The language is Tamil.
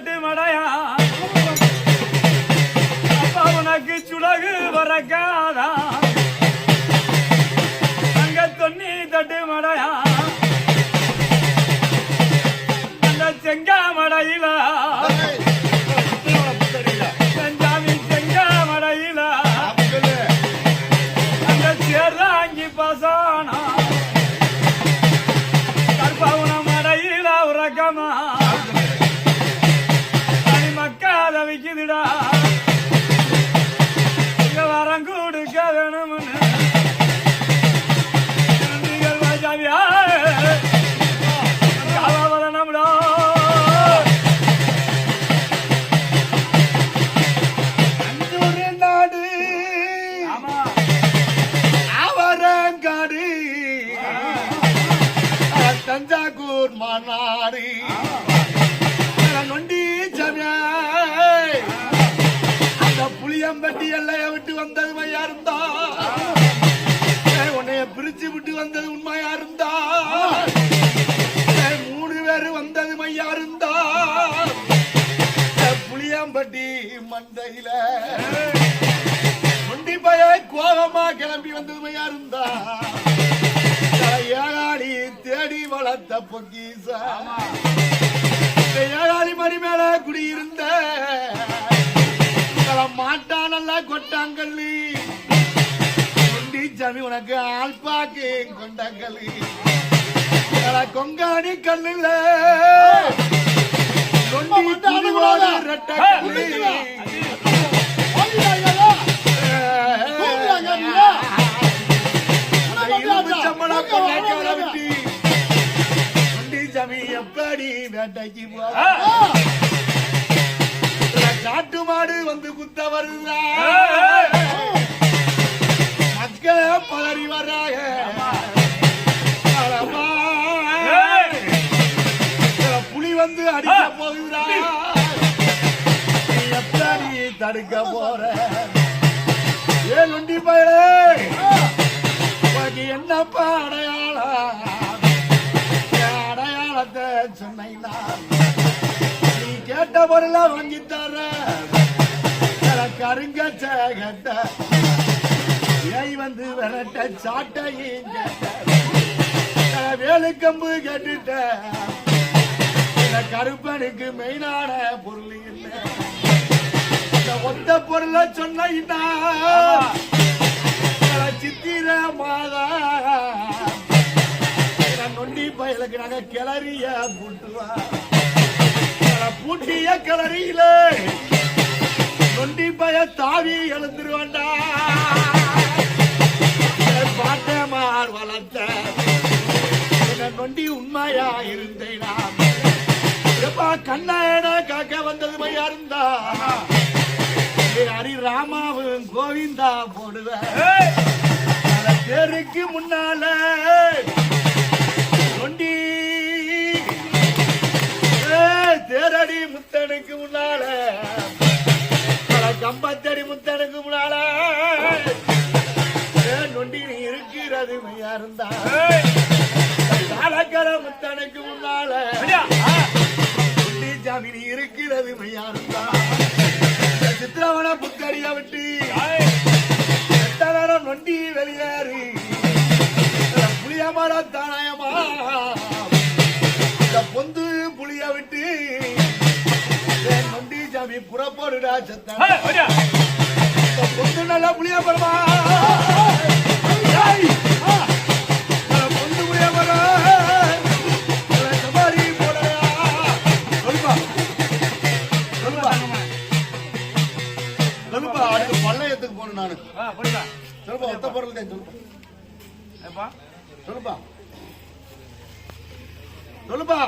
ਛੱਡੇ ਮੜਾਇਆ கூர் மாநாடு நொண்டி சமய அந்த புளியம்பட்டி எல்லைய விட்டு வந்தது மையா இருந்தா? உன்னைய பிரிச்சு விட்டு வந்தது உண்மையா இருந்தா? மூணு பேரு வந்தது மையா இருந்தா? புளியம்பட்டி மண்டையில. நொண்டி பய கோபமா கிளம்பி வந்தது மையா இருந்தா? வளர்த்த இந்த ஏகாடி மணி மேல குடியிருந்த உங்களை மாட்டா நல்லா கொட்டாங்கல்லி. கொண்டி சாமி உனக்கு ஆல்பாக்கு கொண்டாங்கல்லி கொங்காணி கல்லுல ரெட்டை எப்படி வேட்டைக்கு காட்டு மாடு வந்து குத்த வருதா மக்கள் பதறி வர்றாங்க. புலி வந்து அடிக்க போகுதா எப்படி தடுக்க போற? ஏ நொண்டி பயலே. வாங்கி தர கருங்க கேட்ட ஏய் வந்து விரட்ட சாட்டையும் வேலு கம்பு கேட்டுட்ட கருப்பனுக்கு மெயினான பொருள் இல்லை ஒத்த பொருளை சொன்னா சித்திர மாதா நொண்டி பயலுக்கு நாங்க கிளறிய பூட்டுவா பூட்டிய கிளறியில நொண்டி பய தாவி எழுந்துருவாண்டா. பாட்டமார் வளர்த்த நொண்டி உண்மையா இருந்தேனா? எப்பா கண்ணாயன காக்க வந்தது மையா இருந்தா ஹரி ராமாவும் கோவிந்தா போடுவேன் பேருக்கு முன்னால முத்தனுக்கு முன்னால. பல கம்பத்தடி முத்தனுக்கு முன்னால. நொண்டி நீ இருக்கிறது மையா இருந்தா ஏய், முத்தனுக்கு முன்னால. ஐயா, ஜாமி நீ இருக்கிறது மையா இருந்தா சித்திரவன புத்தடிய விட்டு. ஏய், நொண்டி வெளியேறி. புளியமர தானயமா இந்த பொந்து சவாரி போடயா சொல்லுப்பா. சொல்லுப்பா. சொல்லுப்பா அடுத்து பள்ளையத்துக்கு போகணும் நானு. சொல்லுப்பா ஒத்த பொருள் தான் சொல்லுப்பா. சொல்லுப்பா. சொல்லுப்பா.